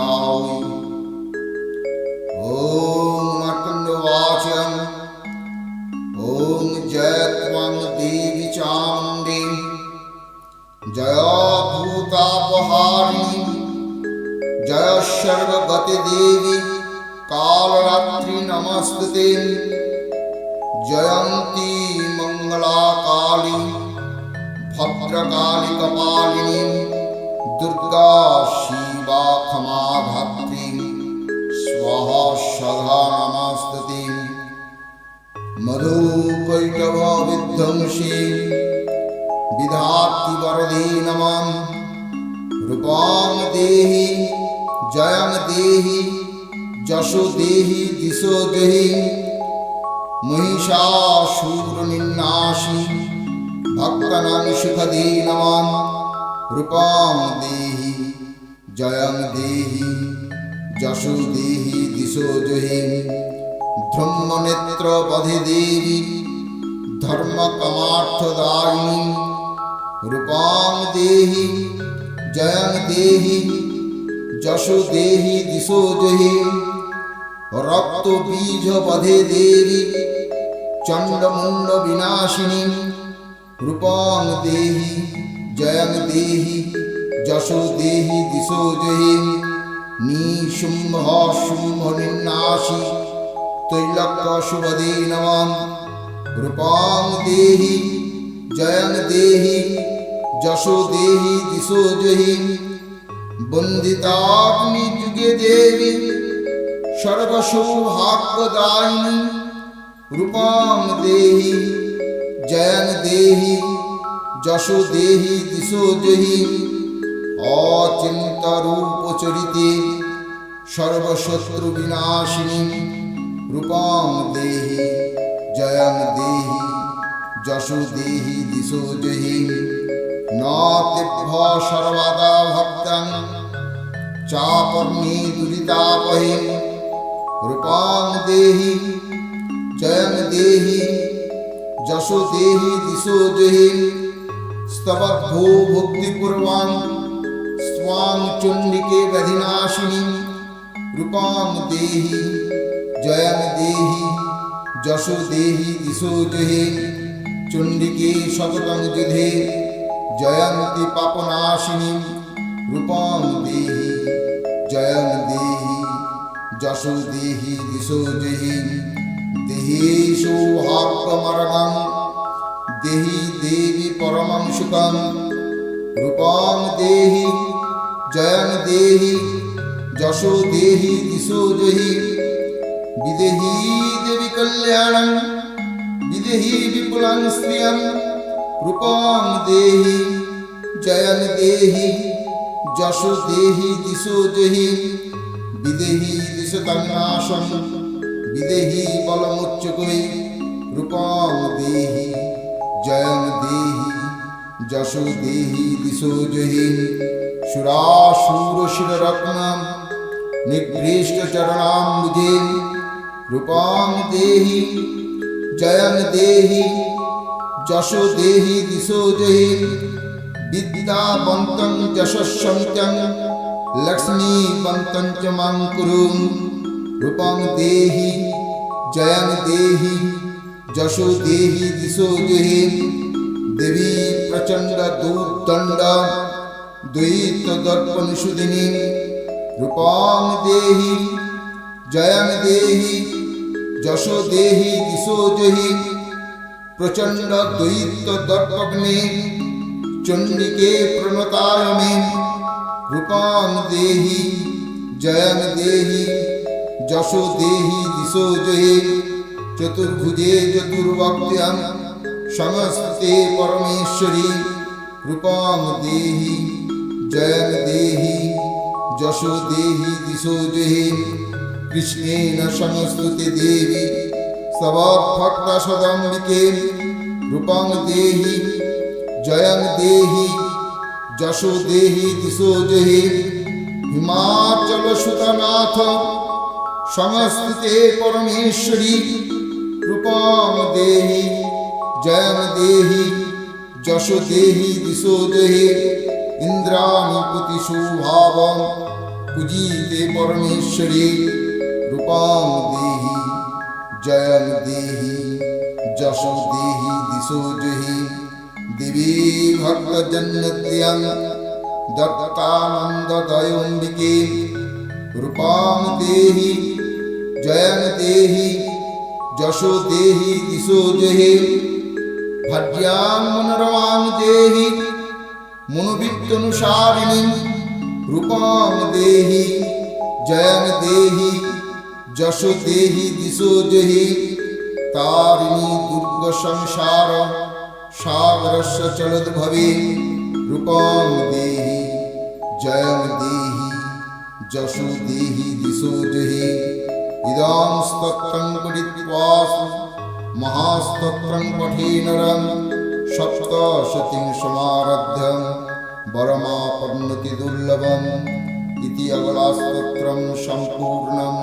नावी ॐ जय त्वं देवि चामुण्डी जया भूतापहारिणी कालरात्रि नमस्ते जयंती मंगला काली भद्रकाली कपालिनी दुर्गा श्री शिवा क्षमा धात्री स्वाहा सदा नमस्ते मधुकैटव विध्वंसी विधाति वरदे नमः रूपां देहि जयं देहि যশো দেহি দিশো দেহি মহিষাসুরনিন্নাসি ভক্তানাং সুখদে নমাম রূপাং দেহি জয়ং দেহি, যশো দেহি, দিশো দেহি ব্রহ্মনেত্র পথে দেবী ধর্মকমার্থদায়িনী রূপাং দেহি, জয়ং দেহি, যশো দেহি, দিশো দেহি রক্ত বীজ বধে দেবী চণ্ডমুণ্ড বিনাশিনী। রূপং দেহি, জয়ং দেহি যশো দেহি দিশো দেহি, নিশুম্ভ শুম্ভ নিন্নাশি তৈলক্য শুভদে নমঃ রূপং দেহি, জয়ং দেহি, যশো দেহি দিশো দেহি। বন্দিতাগ্নি যুগে দেবী, সর্বসৌভাগ্যদায়িনী। রূপং দেহি, জয়ং দেহি, যশো দেহি দিশো দেহি। অচিন্ত রূপচরিতে সর্বশত্রু বিনাশিনী রূপং দেহি জয়ং দেহি, যশো দেহি, দিশো দেহি নাতিভ্য সর্বদা ভক্তং চাপর্ণি দুরিতাপহে। রূপাং দেহি জয়ং দেহি, যশো দেহি, দিশো ভক্তিপূর্বাং স্বাং চণ্ডিকে ব্যাধিনাশিনী রূপাং দেহি জয়ং দেহি যশো দেহি দিশো দেহি চণ্ডিকে শততং যুধে জয়ন্তি পাপনাশিনী রূপং দেহি জয়ং দেহি যশো দেহি দিশো দেহি দেহি সৌভাগ্যমরণং দেহি দেবী পরমং সুখং রূপং দেহি জয়ং দেহি, যশো দেহি দিশো দেহি বিদেহি দেবী কল্যাণং, বিদেহি বিপুলাং শ্রিয়ং রূপং দেহি। জয়ং দেহি, যশো দেহি দিশো দেহি বিদেহি দিশতাং নাশং বিদেহি বলমুচ্চকৈ রূপং দেহি। জয়ং দেহি, যশো দেহি দিশো দেহি সুরাসুরশিররত্নম নিগৃষ্ট চরণাম্বুজে রূপং দেহি জয়ং দেহি যশো দেহি দিশো দেহি বিদ্যাবন্तं যশস্বন্ত্যং লক্ষ্মীবন্तं চ মাং কুরু রূপং দেহি জয়ং দেহি যশো দেহি দিশো দেহি দেবী প্রচণ্ড দুর্দণ্ড দ্বৈত দর্পণ সুদিনী রূপং দেহি জয়ং দেহি যশো দেহি দিশো দেহি প্রচণ্ড দ্বৈত দর্পগ্নে চণ্ডিকে প্রণতায় মে রূপং দেহি জয়ং দেহি যশো দেহি দিশো জয়ে চতুর্ভুজে চতুর্ভক্ত্যাং সমস্তে পরমেশ্বরী রূপং দেহি যশো দেহি দিশো জয়ে কৃষ্ণেন সংস্তুতে দেবী সবভক্ত সদম্বিকে রূপং দেহি জয়ং দেহি যশো দেহি দিশো দেহি হিমাচল সুতনাথ সংস্কৃতে পরমেশ্বরী রূপং দেহি জয়ং দেহি যশো দেহি দিশো দেহি इन्द्राणि पुतिशोभावं पूजीते परमेश्वरी, रूपां देहि, जयं देहि, जशो देहि, दिशो जहि। दिवि भक्तजन्नत्यं दत्तानन्ददयोऽम्बिके रूपां देहि, जयं देहि, जशो देहि, दिशो जहि। भज्यां मनरमां देहि মনোবিত্তনুসারিণী রূপং দেহি জয়ং দেহি, যশো দেহি, দিশো জেহি। তারিণী দুর্গ সংসার সাগরস্য চলদ্ভবে রূপং দেহি জয়ং দেহি, যশো দেহি, দিশো জেহি। ইদং স্তোত্রং পঠিত্বাসু মহাস্তোত্রং পঠেনরং সপ্তশতিং সমারধ্যম বরমাপন্নতি দুর্লভম ইতি অগলাস্তোত্রম সম্পূর্ণম।